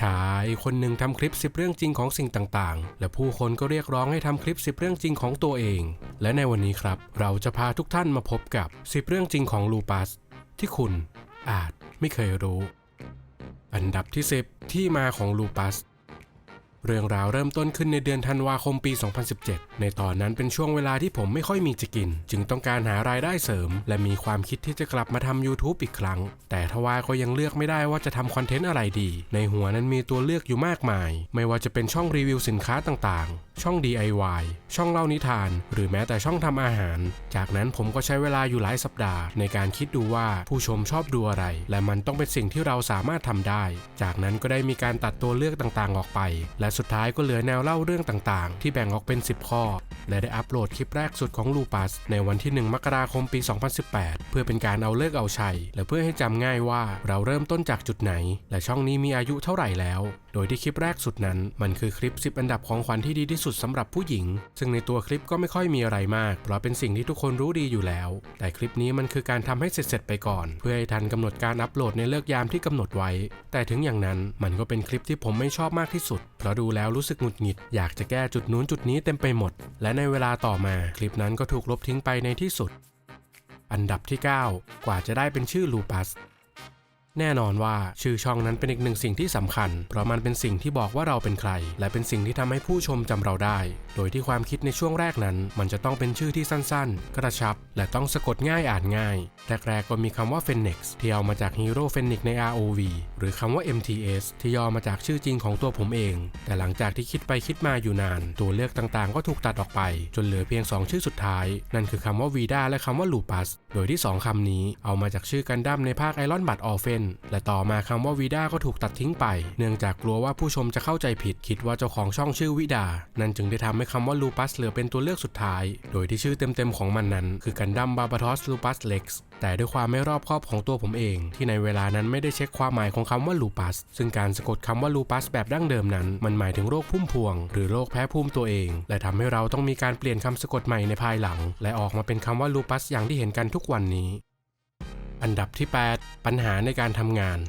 ชายคนหนึ่งทำคลิป 10 เรื่องจริงของสิ่งต่างๆ และผู้คนก็เรียกร้องให้ทำคลิป 10 เรื่องจริงของตัวเอง และในวันนี้ครับ เราจะพาทุกท่านมาพบกับ 10 เรื่องจริงของลูปัส ที่คุณอาจไม่เคยรู้ อันดับที่ 10 ที่มาของลูปัส เรื่องราวเริ่มต้นขึ้นในเดือนธันวาคมปี 2017 ในตอนนั้นเป็นช่วงเวลาที่ผมไม่ค่อยมีจะกิน จึงต้องการหารายได้เสริม และมีความคิดที่จะกลับมาทำ YouTube อีกครั้ง แต่ทว่าก็ยังเลือกไม่ได้ว่าจะทำคอนเทนต์อะไรดี ในหัวนั้นมีตัวเลือกอยู่มากมาย ไม่ว่าจะเป็นช่องรีวิวสินค้าต่างๆ ช่อง DIY ช่องเล่านิทาน หรือแม้แต่ช่องทำอาหาร จากนั้นผมก็ใช้เวลาอยู่หลายสัปดาห์ ในการคิดดูว่าผู้ชมชอบดูอะไร และมันต้องเป็นสิ่งที่เราสามารถทำได้ จากนั้นก็ได้มีการตัดตัวเลือกต่างๆ ออกไป และสุดท้ายก็เหลือแนวเล่าเรื่องต่างๆ ที่แบ่งออกเป็น 10 ข้อและได้อัปโหลดคลิปแรกสุดของลูปัส ในวันที่ 1 มกราคมปี 2018 เพื่อเป็นการเอาเลิกเอาชัย และเพื่อให้จำง่ายว่าเราเริ่มต้นจากจุดไหน และช่องนี้มีอายุเท่าไหร่แล้ว โดยที่คลิปแรกสุดนั้น มันคือคลิป 10 อันดับของขวัญที่ดีที่สุดสำหรับผู้หญิง ซึ่งในตัวคลิปก็ไม่ค่อยมีอะไรมาก เพราะเป็นสิ่งที่ทุกคนรู้ดีอยู่แล้ว แต่คลิปนี้มันคือการทำให้เสร็จๆไปก่อน เพื่อให้ทันกำหนดการอัปโหลดในเลิกยามที่กำหนดไว้ แต่ถึงอย่างนั้นมันก็เป็นคลิปที่ผมไม่ชอบมากที่สุด เพราะดูแล้วรู้สึกหงุดหงิด อยากจะแก้จุดนู้นจุดนี้เต็มไปหมด และในเวลาต่อมาคลิปนั้นก็ถูกลบทิ้งไปในที่สุด อันดับที่ 9 กว่าจะได้เป็นชื่อลูปัส แน่นอนว่าชื่อช่องนั้นเป็นอีกหนึ่งสิ่งที่สำคัญ เพราะมันเป็นสิ่งที่บอกว่าเราเป็นใคร และเป็นสิ่งที่ทำให้ผู้ชมจำเราได้ โดยที่ความคิดในช่วงแรกนั้น มันจะต้องเป็นชื่อที่สั้นๆ กระชับ และต้องสะกดง่ายอ่านง่าย แรกๆก็มีคำว่า Phoenix ที่เอามาจากฮีโร่ Phoenix ใน ROV หรือคำว่า MTS ที่ย่อมาจากชื่อจริงของตัวผมเอง แต่หลังจากที่คิดไปคิดมาอยู่นาน ตัวเลือกต่างๆ ก็ถูกตัดออกไป จนเหลือเพียง 2 ชื่อสุดท้าย นั่นคือคำว่า Vida และคำว่า Lupus โดยที่ 2คำนี้เอามาจากชื่อกันดั้มในภาค Iron Blood Orphan และต่อมาคำว่าวีดาก็ถูกตัดทิ้งไป เนื่องจากกลัวว่าผู้ชมจะเข้าใจผิดคิดว่าเจ้าของช่องชื่อวิดา นั่นจึงได้ทำให้คำว่าลูปัสเหลือเป็นตัวเลือกสุดท้าย โดยที่ชื่อเต็มๆของมันนั้น คือกันดั้มบาบาทอสลูปัสเล็กซ์แต่ด้วยความไม่รอบคอบของตัวผมเอง ที่ในเวลานั้นไม่ได้เช็คความหมายของคำว่าลูปัส ซึ่งการสะกดคำว่าลูปัสแบบดั้งเดิมนั้น มันหมายถึงโรคพุ่มพวง หรือโรคแพ้ภูมิตัวเอง และทำให้เราต้องมีการเปลี่ยนคำสะกดใหม่ในภายหลัง และออกมาเป็นคำว่าลูปัสอย่างที่เห็นกันทุกวันนี้ อันดับที่ 8 ปัญหาในการทำงาน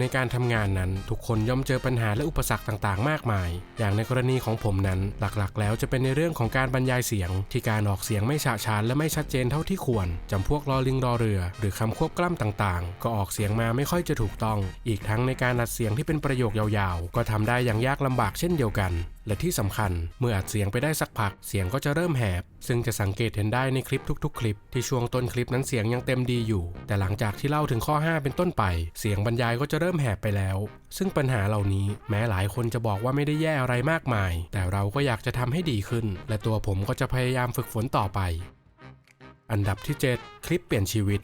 ในการทำงานนั้นทุกคนย่อมเจอปัญหาและอุปสรรคต่างๆ มากมาย อย่างในกรณีของผมนั้นหลักๆ แล้วจะเป็นในเรื่องของการบรรยายเสียง ที่การออกเสียงไม่ฉะฉานและไม่ชัดเจนเท่าที่ควรจำพวกรอลิงรอเรือ หรือคำควบกล้ำต่างๆ ก็ออกเสียงมาไม่ค่อยจะถูกต้อง อีกทั้งในการอัดเสียงที่เป็นประโยคยาวๆ ก็ทำได้อย่างยากลำบากเช่นเดียวกัน และที่สำคัญเมื่ออัดเสียงไปได้สักพักเสียงก็จะเริ่มแหบ ซึ่งจะสังเกตเห็นได้ในคลิปทุกๆ คลิป ที่ช่วงต้นคลิปนั้นเสียงยังเต็มดีอยู่ แต่หลังจากที่เล่าถึงข้อ 5 เป็นต้นไป เสียงบรรยายก็จะเริ่มแหบไปแล้ว ซึ่งปัญหาเหล่านี้แม้หลายคนจะบอกว่าไม่ได้แย่อะไรมากมาย แต่เราก็อยากจะทำให้ดีขึ้น และตัวผมก็จะพยายามฝึกฝนต่อไป อันดับที่ 7 คลิปเปลี่ยนชีวิต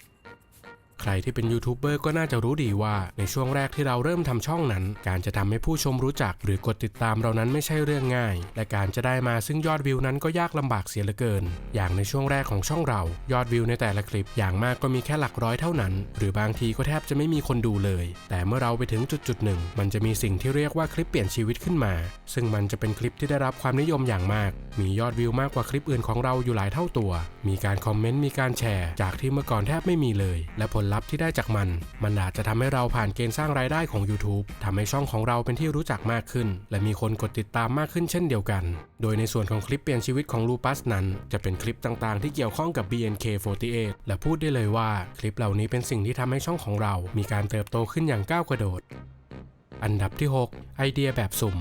ใครที่เป็นยูทูบเบอร์ก็น่าจะรู้ดีว่าในช่วงแรกที่เราเริ่มทำช่องนั้น การจะทำให้ผู้ชมรู้จัก หรือกดติดตามเรานั้นไม่ใช่เรื่องง่าย และการจะได้มาซึ่งยอดวิวนั้นก็ยากลำบากเสียเหลือเกิน อย่างในช่วงแรกของช่องเรา ยอดวิวในแต่ละคลิปอย่างมากก็มีแค่หลักร้อยเท่านั้น หรือบางทีก็แทบจะไม่มีคนดูเลย แต่เมื่อเราไปถึงจุดจุดหนึ่งมันจะมีสิ่งที่เรียกว่าคลิปเปลี่ยนชีวิตขึ้นมา ซึ่งมันจะเป็นคลิปที่ได้รับความนิยมอย่างมาก มียอดวิวมากกว่าคลิปอื่นของเราอยู่หลายเท่าตัว มีการคอมเมนต์มีการแชร์ จากที่เมื่อก่อนแทบไม่มีเลย และผลลัพธ์ที่ได้จากมัน มันอาจจะทำให้เราผ่านเกณฑ์สร้างรายได้ของ YouTube ทำให้ช่องของเราเป็นที่รู้จักมากขึ้น และมีคนกดติดตามมากขึ้นเช่นเดียวกัน โดยในส่วนของคลิปเปลี่ยนชีวิตของลูปัสนั้น จะเป็นคลิปต่างๆ ที่เกี่ยวข้องกับ BNK48 และพูดได้เลยว่าคลิปเหล่านี้เป็นสิ่งที่ทำให้ช่องของเรา มีการเติบโตขึ้นอย่างก้าวกระโดด อันดับที่ 6 ไอเดียแบบสุ่ม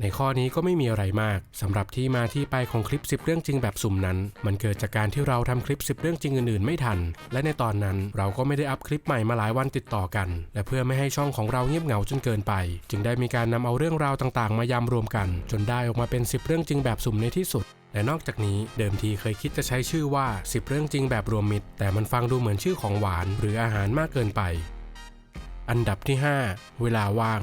ในข้อนี้ก็ไม่มีอะไรมากสำหรับที่มาที่ไปของคลิป 10 เรื่องจริงแบบสุ่มนั้น มันเกิดจากการที่เราทำคลิป 10 เรื่องจริงอื่นๆ ไม่ทัน และในตอนนั้นเราก็ไม่ได้อัพคลิปใหม่มาหลายวันติดต่อกัน และเพื่อไม่ให้ช่องของเราเงียบเหงาจนเกินไป จึงได้มีการนำเอาเรื่องราวต่างๆ มายำรวมกัน จนได้ออกมาเป็น 10 เรื่องจริงแบบสุ่มในที่สุดและนอกจากนี้เดิมทีเคยคิดจะใช้ชื่อว่า 10 เรื่องจริงแบบรวมมิตร แต่มันฟังดูเหมือนชื่อของหวาน หรืออาหารมากเกินไป อันดับที่ 5 เวลาว่าง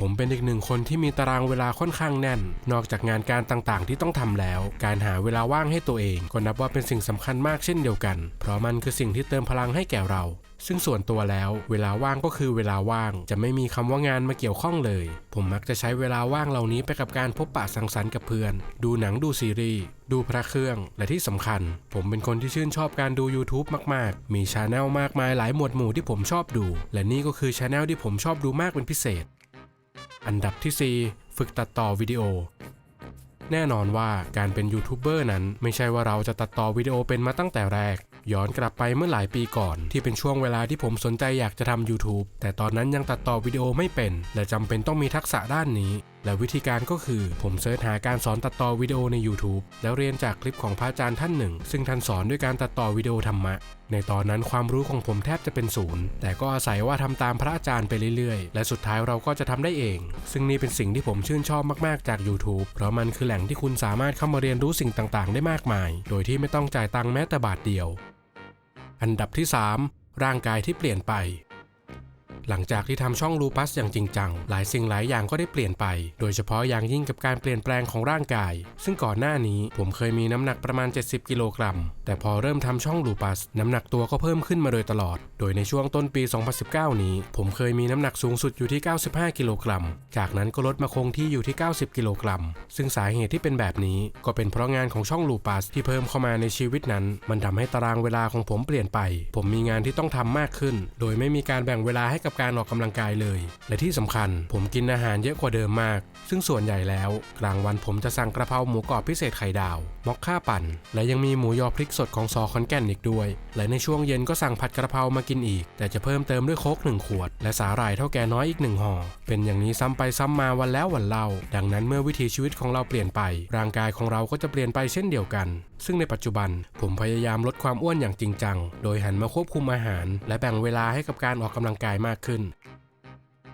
ผมเป็นอีกหนึ่งคนที่มีตารางเวลาค่อนข้างแน่น นอกจากงานการต่างๆ ที่ต้องทำแล้ว การหาเวลาว่างให้ตัวเอง ก็นับว่าเป็นสิ่งสำคัญมากเช่นเดียวกัน เพราะมันคือสิ่งที่เติมพลังให้แก่เรา ซึ่งส่วนตัวแล้ว เวลาว่างก็คือเวลาว่าง จะไม่มีคำว่างานมาเกี่ยวข้องเลย ผมมักจะใช้เวลาว่างเหล่านี้ไปกับการพบปะสังสรรค์กับเพื่อน ดูหนังดูซีรีส์ดูพระเครื่อง และที่สำคัญ ผมเป็นคนที่ชื่นชอบการดู YouTube มาก ๆ มีชาแนลมากมายหลายหมวดหมู่ที่ผมชอบดู และนี่ก็คือชาแนลที่ผมชอบดูมากเป็นพิเศษ อันดับที่ 4 ฝึกตัดต่อวิดีโอ แน่นอนว่าการเป็นยูทูบเบอร์นั้นไม่ใช่ว่าเราจะตัดต่อวิดีโอเป็นมาตั้งแต่แรก ย้อนกลับไปเมื่อหลายปีก่อนที่เป็นช่วงเวลาที่ผมสนใจอยากจะทำ YouTube แต่ตอนนั้นยังตัดต่อวิดีโอไม่เป็น และจำเป็นต้องมีทักษะด้านนี้ และวิธีการก็คือผมเสิร์ชหาการสอนตัดต่อวิดีโอใน YouTube แล้วเรียนจากคลิปของพระอาจารย์ท่านหนึ่ง ซึ่งท่านสอนด้วยการตัดต่อวิดีโอธรรมะ ในตอนนั้นความรู้ของผมแทบจะเป็นศูนย์ แต่ก็อาศัยว่าทำตามพระอาจารย์ไปเรื่อยๆ และสุดท้ายเราก็จะทำได้เอง ซึ่งนี่เป็นสิ่งที่ผมชื่นชอบมากๆจาก YouTube เพราะมันคือแหล่งที่คุณสามารถเข้ามาเรียนรู้สิ่งต่างๆ ได้มากมาย โดยที่ไม่ต้องจ่ายตังค์แม้แต่บาทเดียว อันดับที่ 3 ร่างกายที่เปลี่ยนไป หลังจากที่ทำช่องลูปัสอย่างจริงจัง หลายสิ่งหลายอย่างก็ได้เปลี่ยนไป โดยเฉพาะอย่างยิ่งกับการเปลี่ยนแปลงของร่างกาย ซึ่งก่อนหน้านี้ผมเคยมีน้ำหนักประมาณ 70 กิโลกรัม แต่พอเริ่มทำช่องลูปัส น้ำหนักตัวก็เพิ่มขึ้นมาโดยตลอด โดยในช่วงต้นปี 2019 นี้ ผมเคยมีน้ำหนักสูงสุดอยู่ที่ 95 กิโลกรัม จากนั้นก็ลดมาคงที่อยู่ที่ 90 กิโลกรัม ซึ่งสาเหตุที่เป็นแบบนี้ก็เป็นเพราะงานของช่องลูปัสที่เพิ่มเข้ามาในชีวิตนั้น มันทำให้ตารางเวลาของผมเปลี่ยนไป ผมมีงานที่ต้องทำมากขึ้น โดยไม่มีการแบ่งเวลาให้กับการออกกำลังกายเลย และที่สำคัญผมกินอาหารเยอะกว่าเดิมมาก ซึ่งส่วนใหญ่แล้ว กลางวันผมจะสั่งกระเพราหมูกรอบพิเศษไข่ดาวมอกค่าปั่น และยังมีหมูยอพริกสดของซอคอนแก่นอีกด้วย และในช่วงเย็นก็สั่งผัดกระเพรามากินอีก แต่จะเพิ่มเติมด้วยโค้กหนึ่งขวด และสาหร่ายเท่าแก่น้อยอีกหนึ่งห่อเป็นอย่างนี้ซ้ำไปซ้ำมาวันแล้ววันเล่า ดังนั้นเมื่อวิถีชีวิตของเราเปลี่ยนไป ร่างกายของเราก็จะเปลี่ยนไปเช่นเดียวกันซึ่งในปัจจุบันผมพยายามลดความอ้วนอย่างจริงจัง โดยหันมาควบคุมอาหาร และแบ่งเวลาให้กับการออกกำลังกายมากขึ้น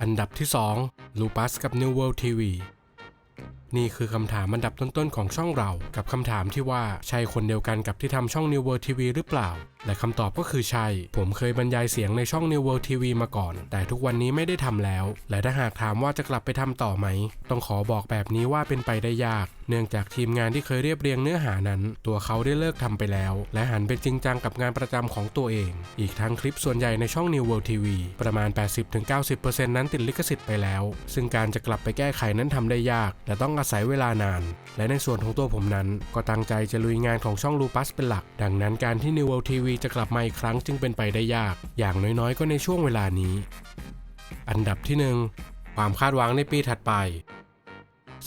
อันดับที่2ลูปัสกับ New World TV นี่คือคำถามอันดับต้นๆของช่องเรา กับคำถามที่ว่าใช่คนเดียวกันกับที่ทำช่อง New World TV หรือเปล่า และคำตอบก็คือใช่ ผมเคยบรรยายเสียงในช่อง New World TV มาก่อน แต่ทุกวันนี้ไม่ได้ทำแล้ว และถ้าหากถามว่าจะกลับไปทำต่อไหม ต้องขอบอกแบบนี้ว่าเป็นไปได้ยาก เนื่องจากทีมงานที่เคยเรียบเรียงเนื้อหานั้น ตัวเขาได้เลิกทำไปแล้ว และหันไปจริงจังกับงานประจำของตัวเอง อีกทั้งคลิปส่วนใหญ่ในช่อง New World TV ประมาณ 80-90%นั้นติดลิขสิทธิ์ไปแล้ว ซึ่งการจะกลับไปแก้ไขนั้นทำได้ยาก และต้องอาศัยเวลานาน และในส่วนของตัวผมนั้น ก็ตั้งใจจะลุยงานของช่องลูปัสเป็นหลัก ดังนั้นการที่ New World TV จะกลับมาอีกครั้งจึงเป็นไปได้ยาก อย่างน้อยๆ ก็ในช่วงเวลานี้ อันดับที่หนึ่งความคาดหวังในปีถัดไป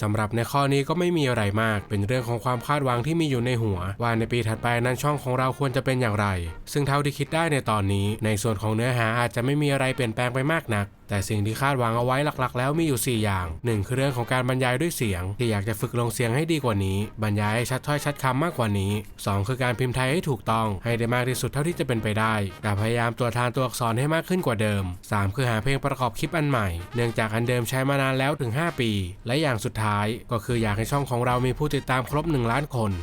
สำหรับในข้อนี้ก็ไม่มีอะไรมาก เป็นเรื่องของความคาดหวังที่มีอยู่ในหัว ว่าในปีถัดไปนั้นช่องของเราควรจะเป็นอย่างไร ซึ่งเท่าที่คิดได้ในตอนนี้ ในส่วนของเนื้อหาอาจจะไม่มีอะไรเปลี่ยนแปลงไปมากนักแต่สิ่งที่คาดหวังเอาไว้หลักๆ แล้วมีอยู่ 4 อย่าง 1 คือเรื่องของการบรรยายด้วยเสียง ที่อยากจะฝึกลงเสียงให้ดีกว่านี้ บรรยายให้ชัดถ้อยชัดคำมากกว่านี้ 2 คือการพิมพ์ไทยให้ถูกต้อง ให้ได้มากที่สุดเท่าที่จะเป็นไปได้แต่พยายามตรวจทานตัวอักษรให้มากขึ้นกว่าเดิม 3 คือหาเพลงประกอบคลิปอันใหม่ เนื่องจากอันเดิมใช้มานานแล้วถึง 5 ปี และอย่างสุดท้ายก็คืออยากให้ช่องของเรามีผู้ติดตามครบ 1 ล้านคน